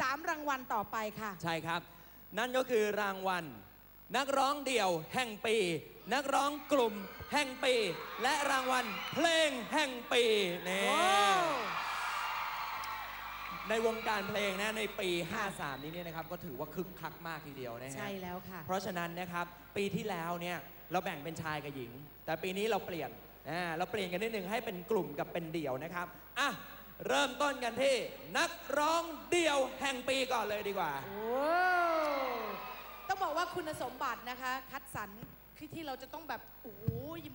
สามรางวัลต่อไปค่ะ ใช่ครับ นั่นก็คือรางวัล นักร้องเดี่ยวแห่งปี นักร้องกลุ่มแห่งปี และรางวัลเพลงแห่งปีนี่โอ้ในวงการเพลงนะในปี 53 นี้เนี่ยนะครับก็ถือว่าคึกคักมากทีเดียวนะฮะใช่แล้วค่ะ เพราะฉะนั้นนะครับปีที่แล้วเนี่ยเราแบ่งเป็นชายกับหญิง แต่ปีนี้เราเปลี่ยนอ่าเราเปลี่ยนกันนิดนึงให้เป็นกลุ่มกับเป็นเดี่ยวนะครับอะ เริ่มต้นกันที่นักร้องเดี่ยวแห่งปีก่อนเลยดีกว่า โอ้ต้องบอกว่าคุณสมบัตินะคะ คัดสรรคือที่เราจะต้องแบบโอ้โห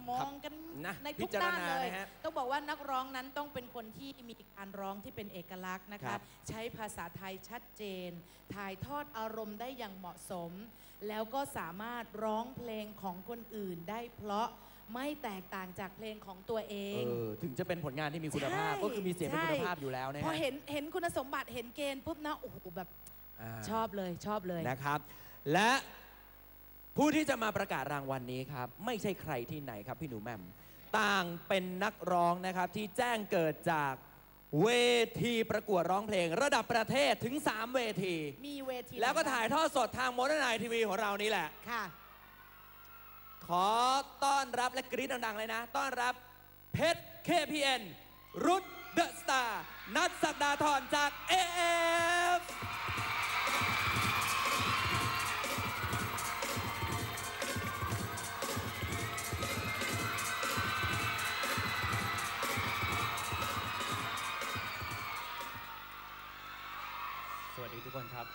มองกันนะในพิทุกจารด้านณาเลยนะฮะต้องบอกว่านักร้องนั้นต้องเป็นคนที่มีการร้องที่เป็นเอกลักษณ์นะครัคะบใช้ภาษาไทยชัดเจน ถ่ายทอดอารมณ์ได้อย่างเหมาะสม แล้วก็สามารถร้องเพลงของคนอื่นได้เพราะ ไม่แตกต่างจากเพลงของตัวเอง เออถึงจะเป็นผลงานที่มีคุณภาพ ใช่ก็คือมีเสียงเป็นคุณภาพอยู่แล้วนะพอฮะเห็นเห็นคุณสมบัติเห็นเกณฑ์ปุ๊บนะโอ้โหแบบาชอบเลยชอบเลย นะครับ และผู้ที่จะมาประกาศรางวัลนี้ครับ ไม่ใช่ใครที่ไหนครับพี่หนูแหม่มต่างเป็นนักร้องนะครับที่แจ้งเกิดจากเวทีประกวดร้องเพลง ระดับประเทศถึง 3 เวที มีเวทีแล้วก็ไหนบ้งถ่ายทอดสดทางโมเดิร์นไนทีวีของเรานี่แหละ ค่ะ ขอต้อนรับและกรี๊ดดัง ๆ เลยนะ ต้อนรับเพชร KPN รุดเดอะสตาร์นัดสักดาธรจาก AF สวัสดีทุกคนครับ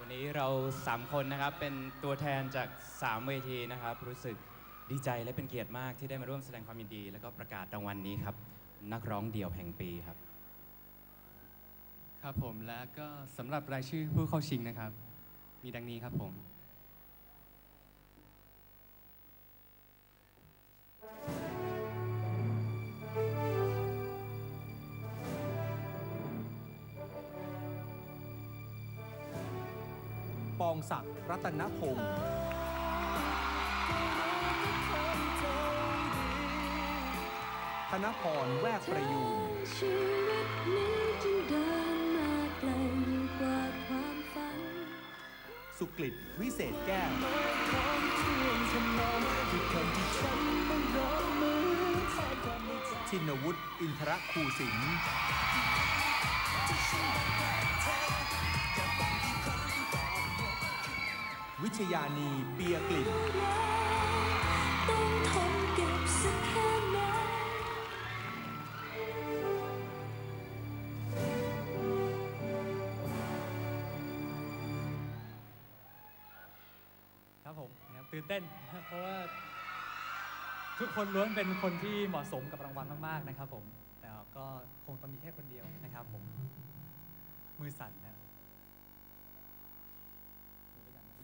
วันนี้เราสามคนนะครับเป็นตัวแทนจาก 3 เวทีนะครับ รู้สึกดีใจและเป็นเกียรติมากที่ได้มาร่วมแสดงความยินดี แล้วก็ประกาศรางวัลนี้ครับ นักร้องเดี่ยวแห่งปีครับ ครับผมและก็สำหรับรายชื่อผู้เข้าชิงนะครับ มีดังนี้ครับผม องศักดิ์รัตนพงศ์ธนพรแวกประยูนชีวิตนี้จึงเดินมาไกลกว่าความฝันสุกฤตวิเศษแก้วชินวุฒิอินทรคูสิน ชยานีเบียกลิ่นต้องทนเก็บสักแค่ไหนครับผมนะครับตื่นเต้นเพราะว่าทุกคนล้วนเป็นคนที่เหมาะสมกับรางวัลมากๆนะครับผม แต่ก็คงต้องมีแค่คนเดียวนะครับผม มือสั่นนะครับอยู่ด้วยกันนะ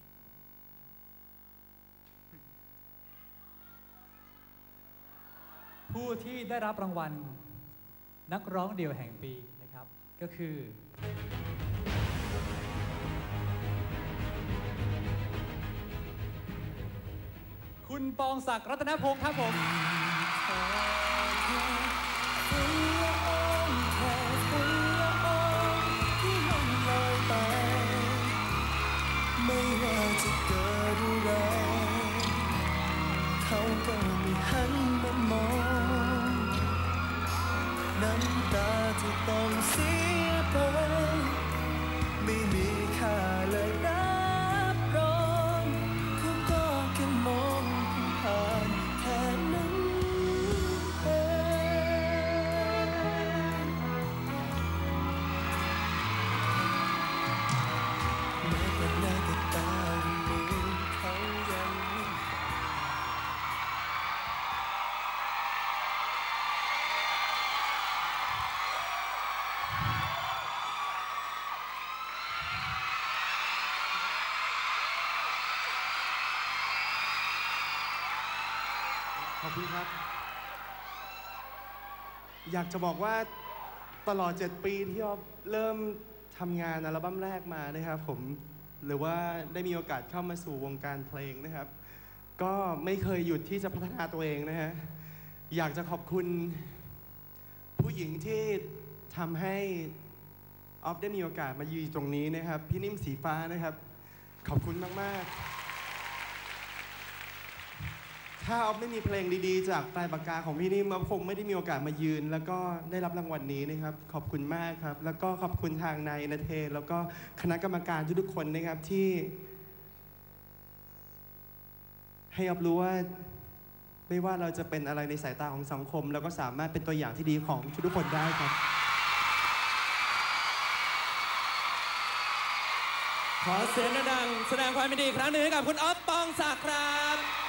ผู้ที่ได้รับรางวัลนักร้องเดี่ยวแห่งปีนะครับ ก็คือคุณปองศักดิ์รัตนพงศ์ครับผม ตาที่ต้องเสียไปไม่มี ขอบคุณครับ อยากจะบอกว่าตลอด 7 ปีที่ออฟเริ่มทำงานอัลบั้มแรกมานะครับผมหรือว่าได้มีโอกาสเข้ามาสู่วงการเพลงนะครับ ก็ไม่เคยหยุดที่จะพัฒนาตัวเองนะฮะอยากจะขอบคุณ ผู้หญิงที่ทำให้ออฟได้มีโอกาสมายืนตรงนี้นะครับ พี่นิ่มสีฟ้านะครับ ขอบคุณมาก ๆ ถ้าออฟไม่มีเพลงดีๆ จากปลายปากกาของพี่นิ่มออฟคงไม่ได้มีโอกาสมายืน แล้วก็ได้รับรางวัลนี้นะครับ ขอบคุณมากครับ แล้วก็ขอบคุณทางนายนเทนแล้วก็คณะกรรมการทุกๆคนนะครับที่ ให้ออฟรู้ว่าไม่ว่าเราจะเป็นอะไรในสายตาของสังคม เราก็สามารถเป็นตัวอย่างที่ดีของทุกๆคนได้ครับ ขอเสียงดังๆแสดงความยินดีอีกครั้งหนึ่งให้กับคุณออฟปองศักดิ์ครับ